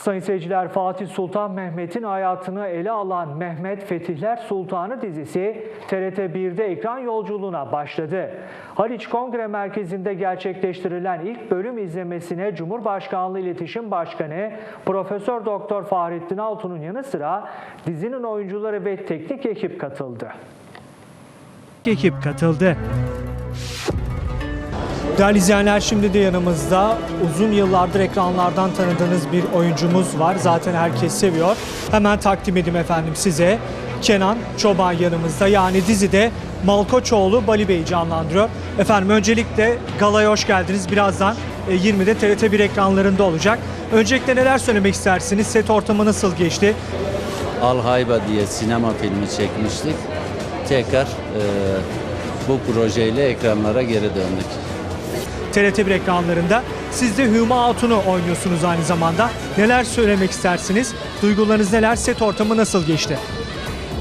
Sayın seyirciler Fatih Sultan Mehmet'in hayatını ele alan Mehmet Fetihler Sultanı dizisi TRT 1'de ekran yolculuğuna başladı. Haliç Kongre Merkezi'nde gerçekleştirilen ilk bölüm izlemesine Cumhurbaşkanlığı İletişim Başkanı Profesör Doktor Fahrettin Altun'un yanı sıra dizinin oyuncuları ve teknik ekip katıldı. ekip katıldı. Değerli izleyenler şimdi de yanımızda uzun yıllardır ekranlardan tanıdığınız bir oyuncumuz var. Zaten herkes seviyor. Hemen takdim edeyim efendim size. Kenan Çoban yanımızda. Yani dizide Malkoçoğlu Bali Bey'i canlandırıyor. Efendim öncelikle galaya hoş geldiniz. Birazdan e, 20'de TRT1 ekranlarında olacak. Öncelikle neler söylemek istersiniz? Set ortamı nasıl geçti? Al Hayba diye sinema filmi çekmiştik. Tekrar e, bu projeyle ekranlara geri döndük. TRT1 ekranlarında. Siz de Hüma Hatun'u oynuyorsunuz aynı zamanda. Neler söylemek istersiniz? Duygularınız neler? Set ortamı nasıl geçti?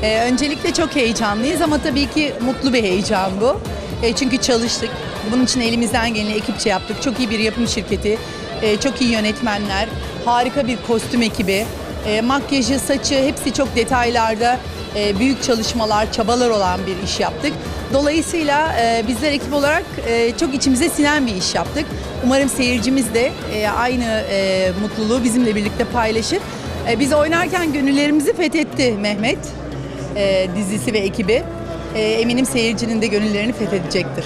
Ee, öncelikle çok heyecanlıyız ama tabii ki mutlu bir heyecan bu. Ee, çünkü çalıştık. Bunun için elimizden geleni ekipçe yaptık. Çok iyi bir yapım şirketi, e, çok iyi yönetmenler, harika bir kostüm ekibi, e, makyajı, saçı hepsi çok detaylarda e, büyük çalışmalar, çabalar olan bir iş yaptık. Dolayısıyla e, bizler ekip olarak e, çok içimize sinen bir iş yaptık. Umarım seyircimiz de e, aynı e, mutluluğu bizimle birlikte paylaşır. E, biz oynarken gönüllerimizi fethetti Mehmet e, dizisi ve ekibi. E, eminim seyircinin de gönüllerini fethedecektir.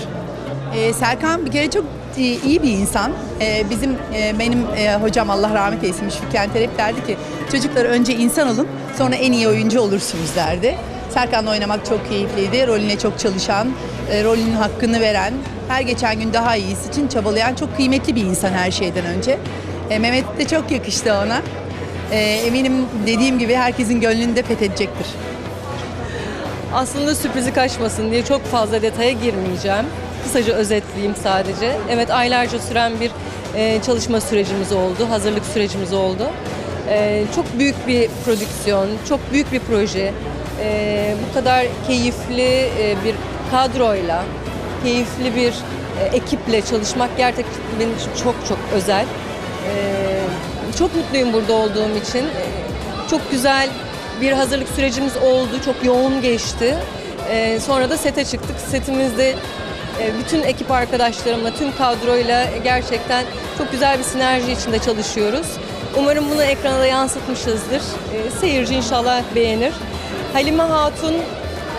E, Serkan bir kere çok e, iyi bir insan. E, bizim e, benim hocam Allah rahmet eylesin Müşfik Kenter derdi ki çocuklar önce insan olun sonra en iyi oyuncu olursunuz derdi. Serkan'la oynamak çok keyifliydi. Rolüne çok çalışan, e, rolünün hakkını veren, her geçen gün daha iyisi için çabalayan çok kıymetli bir insan her şeyden önce. E, Mehmet de çok yakıştı ona. E, eminim dediğim gibi herkesin gönlünü de fethedecektir. Aslında sürprizi kaçmasın diye çok fazla detaya girmeyeceğim. Kısaca özetleyeyim sadece. Evet aylarca süren bir e, çalışma sürecimiz oldu, hazırlık sürecimiz oldu. E, çok büyük bir prodüksiyon, çok büyük bir proje. E, bu kadar keyifli e, bir kadroyla, keyifli bir e, ekiple çalışmak gerçekten benim için çok çok özel. E, çok mutluyum burada olduğum için. E, çok güzel bir hazırlık sürecimiz oldu. Çok yoğun geçti. Ee, sonra da sete çıktık. Setimizde e, bütün ekip arkadaşlarımla, tüm kadroyla gerçekten çok güzel bir sinerji içinde çalışıyoruz. Umarım bunu ekrana da yansıtmışızdır. Seyirci inşallah beğenir. Halime Hatun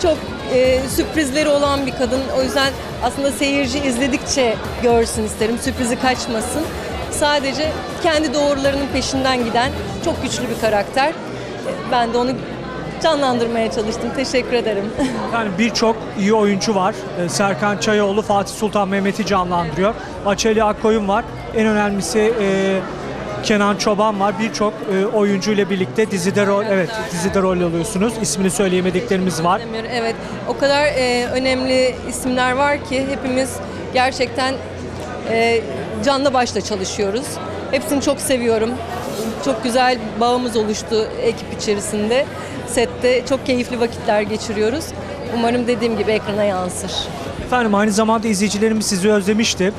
çok e, sürprizleri olan bir kadın. O yüzden aslında seyirci izledikçe görsün isterim. Sürprizi kaçmasın. Sadece kendi doğrularının peşinden giden çok güçlü bir karakter. Ben de onu canlandırmaya çalıştım. Teşekkür ederim. Yani birçok iyi oyuncu var. Ee, Serkan Çayoğlu Fatih Sultan Mehmet'i canlandırıyor. Açeli Akkoyun var. En önemlisi e, Kenan Çoban var. Birçok e, oyuncu ile birlikte dizide rol evet dizide rol alıyorsunuz. İsmini söyleyemediklerimiz var. Demir, evet. O kadar e, önemli isimler var ki hepimiz gerçekten e, canla başla çalışıyoruz. Hepsini çok seviyorum. Çok güzel bağımız oluştu ekip içerisinde. Sette çok keyifli vakitler geçiriyoruz. Umarım dediğim gibi ekrana yansır. Efendim aynı zamanda izleyicilerimiz sizi özlemişti.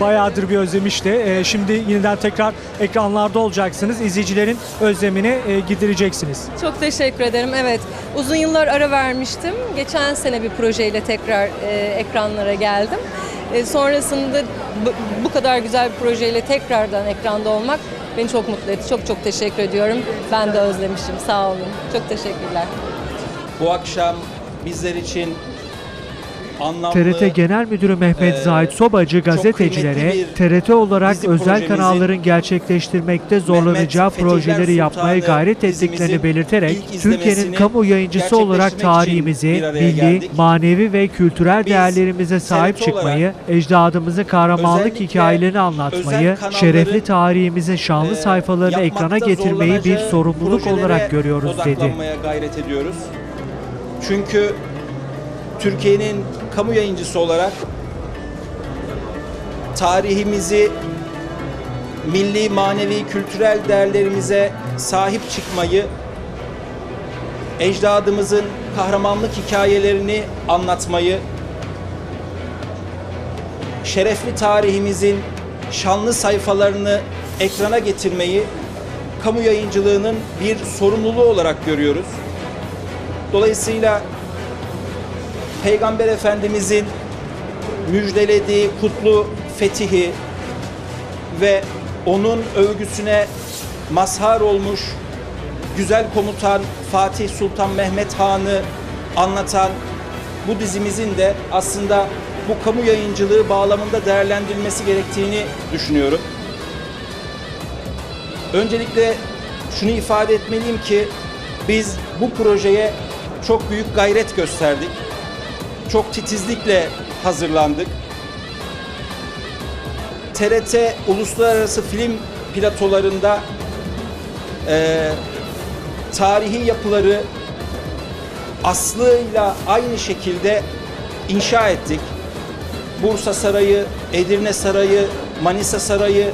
Bayağıdır bir özlemişti. Ee, şimdi yeniden tekrar ekranlarda olacaksınız. İzleyicilerin özlemini e, gidereceksiniz. Çok teşekkür ederim. Evet, uzun yıllar ara vermiştim. Geçen sene bir projeyle tekrar e, ekranlara geldim. E, sonrasında bu, bu kadar güzel bir projeyle tekrardan ekranda olmak beni çok mutlu etti. Çok çok teşekkür ediyorum. Ben de özlemişim. Sağ olun. Çok teşekkürler. Bu akşam bizler için anlamlı TRT Genel Müdürü Mehmet Ee, Zahit Sobacı gazetecilere TRT olarak özel kanalların gerçekleştirmekte zorlanacağı Mehmet projeleri yapmaya gayret ettiklerini belirterek Türkiye'nin kamu yayıncısı olarak tarihimizi, milli, geldik. manevi ve kültürel Biz değerlerimize sahip çıkmayı, ecdadımızın kahramanlık hikayelerini anlatmayı, şerefli tarihimizin şanlı e, sayfalarını ekrana getirmeyi bir sorumluluk olarak görüyoruz dedi. odaklanmaya gayret ediyoruz. Çünkü Türkiye'nin kamu yayıncısı olarak tarihimizi milli, manevi, kültürel değerlerimize sahip çıkmayı, ecdadımızın kahramanlık hikayelerini anlatmayı, şerefli tarihimizin şanlı sayfalarını ekrana getirmeyi kamu yayıncılığının bir sorumluluğu olarak görüyoruz. Dolayısıyla Peygamber Efendimizin müjdelediği kutlu fetihi ve onun övgüsüne mazhar olmuş güzel komutan Fatih Sultan Mehmet Han'ı anlatan bu dizimizin de aslında bu kamu yayıncılığı bağlamında değerlendirilmesi gerektiğini düşünüyorum. Öncelikle şunu ifade etmeliyim ki biz bu projeye çok büyük gayret gösterdik. Çok titizlikle hazırlandık. TRT uluslararası film platolarında eee, tarihi yapıları aslıyla aynı şekilde inşa ettik. Bursa Sarayı, Edirne Sarayı, Manisa Sarayı,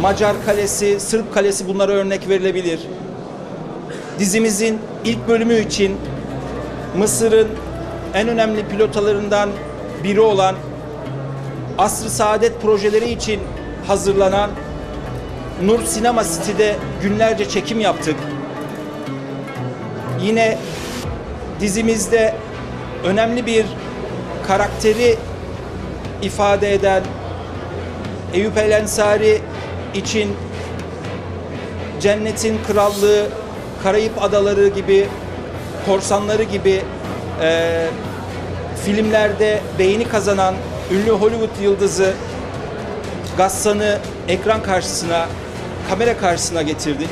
Macar Kalesi, Sırp Kalesi bunlara örnek verilebilir. Dizimizin ilk bölümü için Mısır'ın en önemli pilotalarından biri olan Asr-ı Saadet projeleri için hazırlanan Nur Sinema City'de günlerce çekim yaptık. Yine dizimizde önemli bir karakteri ifade eden Eyüp El Ensari için Cennetin Krallığı, Karayip Adaları gibi, Korsanları gibi eee, filmlerde beğeni kazanan ünlü Hollywood yıldızı Gassan'ı ekran karşısına, kamera karşısına getirdik.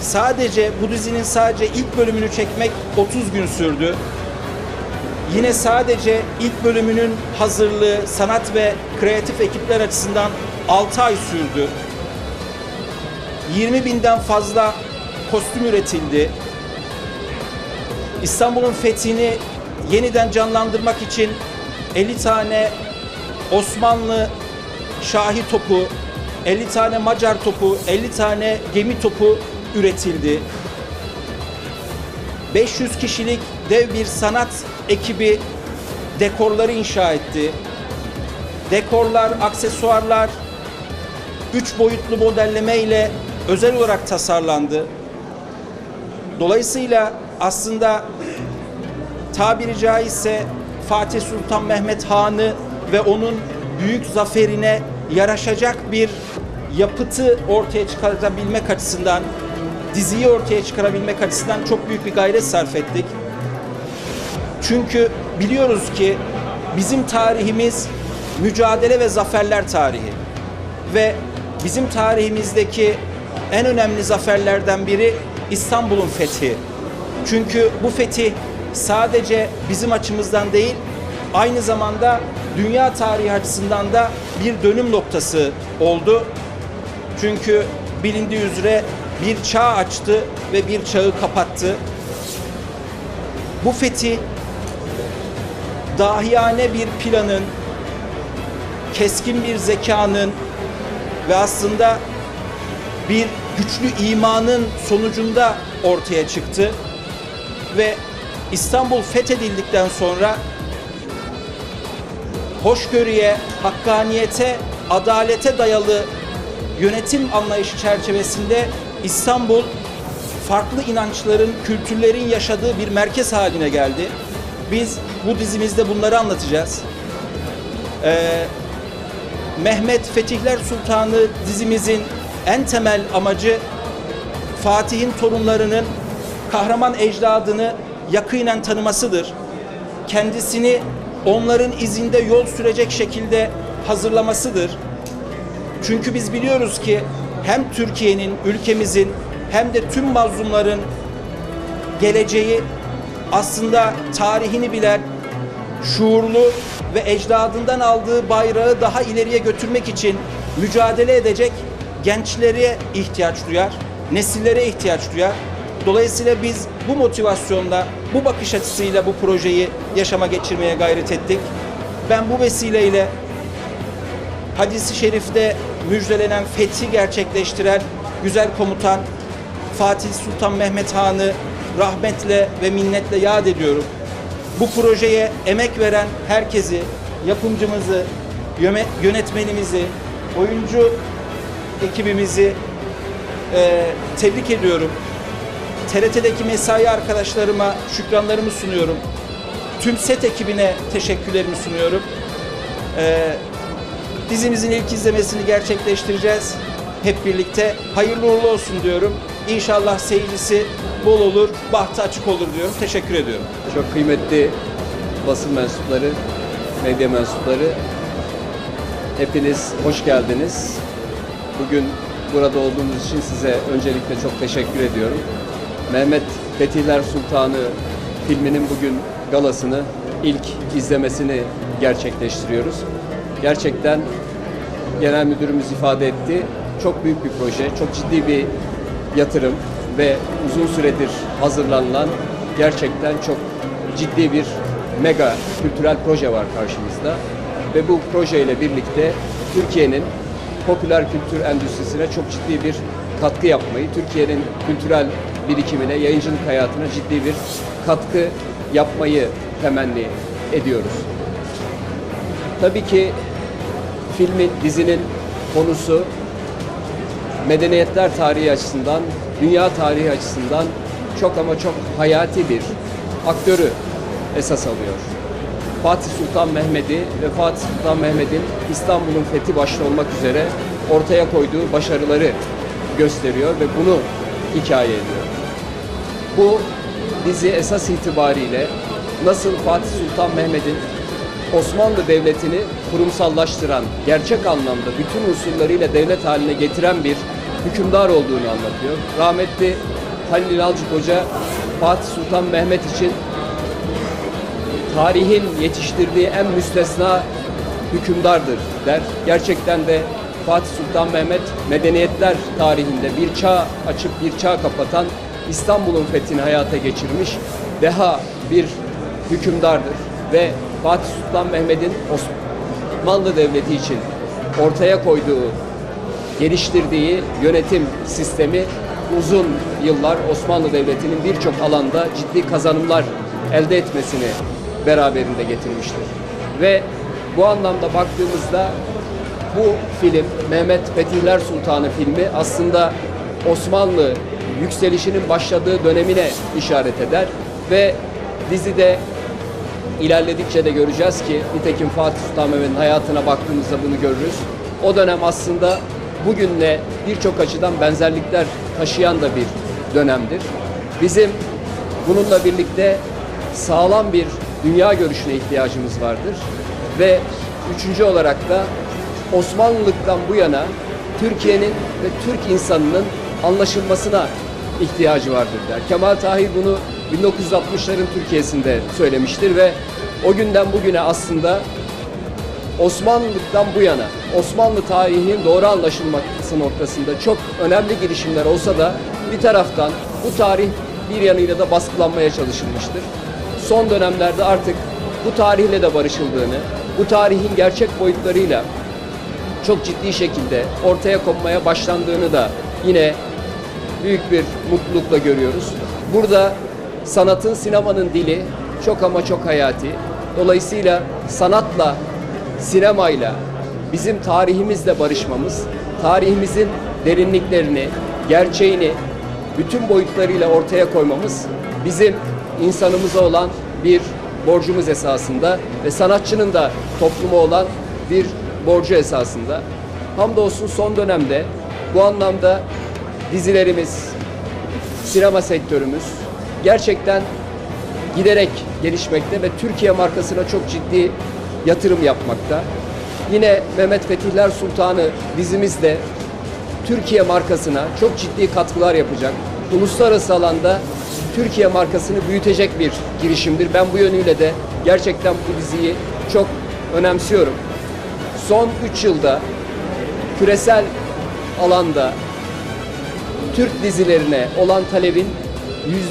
Sadece bu dizinin sadece ilk bölümünü çekmek 30 gün sürdü. Yine sadece ilk bölümünün hazırlığı sanat ve kreatif ekipler açısından 6 ay sürdü. 20 binden fazla kostüm üretildi. İstanbul'un fethini yeniden canlandırmak için 50 tane Osmanlı Şahi topu, 50 tane Macar topu, 50 tane gemi topu üretildi. 500 kişilik dev bir sanat ekibi dekorları inşa etti. Dekorlar, aksesuarlar 3 boyutlu modelleme ile özel olarak tasarlandı. Dolayısıyla aslında tabiri caizse Fatih Sultan Mehmet Han'ı ve onun büyük zaferine yaraşacak bir yapıtı ortaya çıkarabilmek açısından, diziyi ortaya çıkarabilmek açısından çok büyük bir gayret sarf ettik. Çünkü biliyoruz ki bizim tarihimiz mücadele ve zaferler tarihi. Ve bizim tarihimizdeki en önemli zaferlerden biri İstanbul'un fethi. Çünkü bu fetih sadece bizim açımızdan değil, aynı zamanda dünya tarihi açısından da bir dönüm noktası oldu. Çünkü bilindiği üzere bir çağ açtı ve bir çağı kapattı. Bu fetih dahiyane bir planın, keskin bir zekanın ve aslında bir güçlü imanın sonucunda ortaya çıktı. Ve İstanbul fethedildikten sonra hoşgörüye, hakkaniyete, adalete dayalı yönetim anlayışı çerçevesinde İstanbul farklı inançların, kültürlerin yaşadığı bir merkez haline geldi. Biz bu dizimizde bunları anlatacağız. Ee, Mehmet Fetihler Sultanı dizimizin en temel amacı Fatih'in torunlarının kahraman ecdadını yakinen tanımasıdır. Kendisini onların izinde yol sürecek şekilde hazırlamasıdır. Çünkü biz biliyoruz ki hem Türkiye'nin, ülkemizin hem de tüm mazlumların geleceği aslında tarihini bilen, şuurlu ve ecdadından aldığı bayrağı daha ileriye götürmek için mücadele edecek gençlere ihtiyaç duyar, nesillere ihtiyaç duyar. Dolayısıyla biz bu motivasyonla, bu bakış açısıyla bu projeyi yaşama geçirmeye gayret ettik. Ben bu vesileyle hadisi şerifte müjdelenen fethi gerçekleştiren güzel komutan Fatih Sultan Mehmet Han'ı rahmetle ve minnetle yad ediyorum. Bu projeye emek veren herkesi, yapımcımızı, yönetmenimizi, oyuncu ekibimizi e, tebrik ediyorum. TRT'deki mesai arkadaşlarıma şükranlarımı sunuyorum. Tüm set ekibine teşekkürlerimi sunuyorum. E, dizimizin ilk izlemesini gerçekleştireceğiz. Hep birlikte hayırlı uğurlu olsun diyorum. İnşallah seyircisi bol olur, bahtı açık olur diyorum. Teşekkür ediyorum. Çok kıymetli basın mensupları, medya mensupları, hepiniz hoş geldiniz. Bugün burada olduğunuz için size öncelikle çok teşekkür ediyorum. Mehmet Fetihler Sultanı filminin bugün galasını, ilk izlemesini gerçekleştiriyoruz. Gerçekten genel müdürümüz ifade etti. Çok büyük bir proje, çok ciddi bir yatırım ve uzun süredir hazırlanılan gerçekten çok ciddi bir mega kültürel proje var karşımızda. Ve bu projeyle birlikte Türkiye'nin popüler kültür endüstrisine çok ciddi bir katkı yapmayı, Türkiye'nin kültürel birikimine, yayıncılık hayatına ciddi bir katkı yapmayı temenni ediyoruz. Tabii ki filmin, dizinin konusu medeniyetler tarihi açısından, dünya tarihi açısından çok ama çok hayati bir aktörü esas alıyor. Fatih Sultan Mehmet'i ve Fatih Sultan Mehmet'in İstanbul'un fethi başta olmak üzere ortaya koyduğu başarıları gösteriyor ve bunu hikaye ediyor. Bu dizi esas itibariyle nasıl Fatih Sultan Mehmet'in Osmanlı Devleti'ni kurumsallaştıran, gerçek anlamda bütün unsurlarıyla devlet haline getiren bir hükümdar olduğunu anlatıyor. Rahmetli Halil İnalcık Hoca Fatih Sultan Mehmet için tarihin yetiştirdiği en müstesna hükümdardır der. Gerçekten de Fatih Sultan Mehmet medeniyetler tarihinde bir çağ açıp bir çağ kapatan İstanbul'un fethini hayata geçirmiş deha bir hükümdardır ve Fatih Sultan Mehmet'in Osmanlı Devleti için ortaya koyduğu, geliştirdiği yönetim sistemi uzun yıllar Osmanlı Devleti'nin birçok alanda ciddi kazanımlar elde etmesini beraberinde getirmiştir. Ve bu anlamda baktığımızda bu film Mehmet Fetihler Sultanı filmi aslında Osmanlı yükselişinin başladığı dönemine işaret eder ve dizide ilerledikçe de göreceğiz ki nitekim Fatih Sultan Mehmet'in hayatına baktığımızda bunu görürüz. O dönem aslında bugünle birçok açıdan benzerlikler taşıyan da bir dönemdir. Bizim bununla birlikte sağlam bir dünya görüşüne ihtiyacımız vardır. Ve üçüncü olarak da Osmanlılıktan bu yana Türkiye'nin ve Türk insanının anlaşılmasına ihtiyacı vardır der. Kemal Tahir bunu 1960'ların Türkiye'sinde söylemiştir ve o günden bugüne aslında Osmanlılıktan bu yana Osmanlı tarihinin doğru anlaşılması noktasında çok önemli girişimler olsa da bir taraftan bu tarih bir yanıyla da baskılanmaya çalışılmıştır. Son dönemlerde artık bu tarihle de barışıldığını, bu tarihin gerçek boyutlarıyla çok ciddi şekilde ortaya konmaya başlandığını da yine büyük bir mutlulukla görüyoruz. Burada sanatın, sinemanın dili çok ama çok hayati. Dolayısıyla sanatla, sinemayla, bizim tarihimizle barışmamız, tarihimizin derinliklerini, gerçeğini bütün boyutlarıyla ortaya koymamız bizim insanımıza olan bir borcumuz esasında ve sanatçının da topluma olan bir borcu esasında. Hamdolsun son dönemde bu anlamda dizilerimiz, sinema sektörümüz gerçekten giderek gelişmekte ve Türkiye markasına çok ciddi yatırım yapmakta. Yine Mehmet Fetihler Sultanı dizimizde Türkiye markasına çok ciddi katkılar yapacak. Uluslararası alanda Türkiye markasını büyütecek bir girişimdir. Ben bu yönüyle de gerçekten bu diziyi çok önemsiyorum. Son 3 yılda küresel alanda Türk dizilerine olan talebin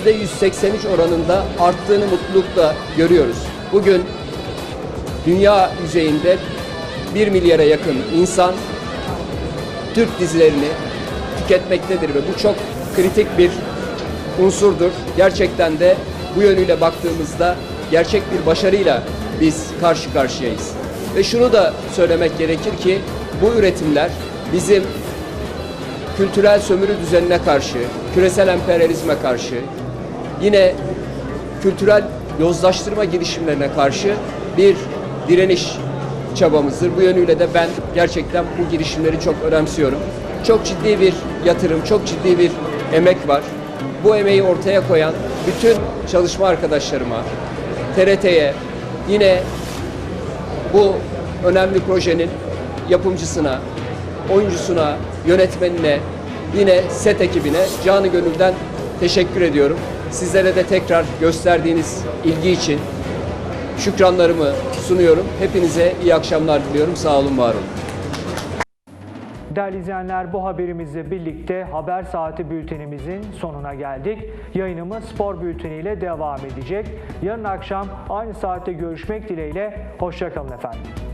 %183 oranında arttığını mutlulukla görüyoruz. Bugün dünya yüzeyinde 1 milyara yakın insan Türk dizilerini tüketmektedir ve bu çok kritik bir unsurdur. Gerçekten de bu yönüyle baktığımızda gerçek bir başarıyla biz karşı karşıyayız. Ve şunu da söylemek gerekir ki bu üretimler bizim kültürel sömürü düzenine karşı, küresel emperyalizme karşı, yine kültürel yozlaştırma girişimlerine karşı bir direniş çabamızdır. Bu yönüyle de ben gerçekten bu girişimleri çok önemsiyorum. Çok ciddi bir yatırım, çok ciddi bir emek var. Bu emeği ortaya koyan bütün çalışma arkadaşlarıma, TRT'ye, yine bu önemli projenin yapımcısına, oyuncusuna, yönetmenine, yine set ekibine canı gönülden teşekkür ediyorum. Sizlere de tekrar gösterdiğiniz ilgi için şükranlarımı sunuyorum. Hepinize iyi akşamlar diliyorum. Sağ olun, var olun. Değerli izleyenler bu haberimizle birlikte haber saati bültenimizin sonuna geldik. Yayınımız spor bülteniyle devam edecek. Yarın akşam aynı saatte görüşmek dileğiyle. Hoşçakalın efendim.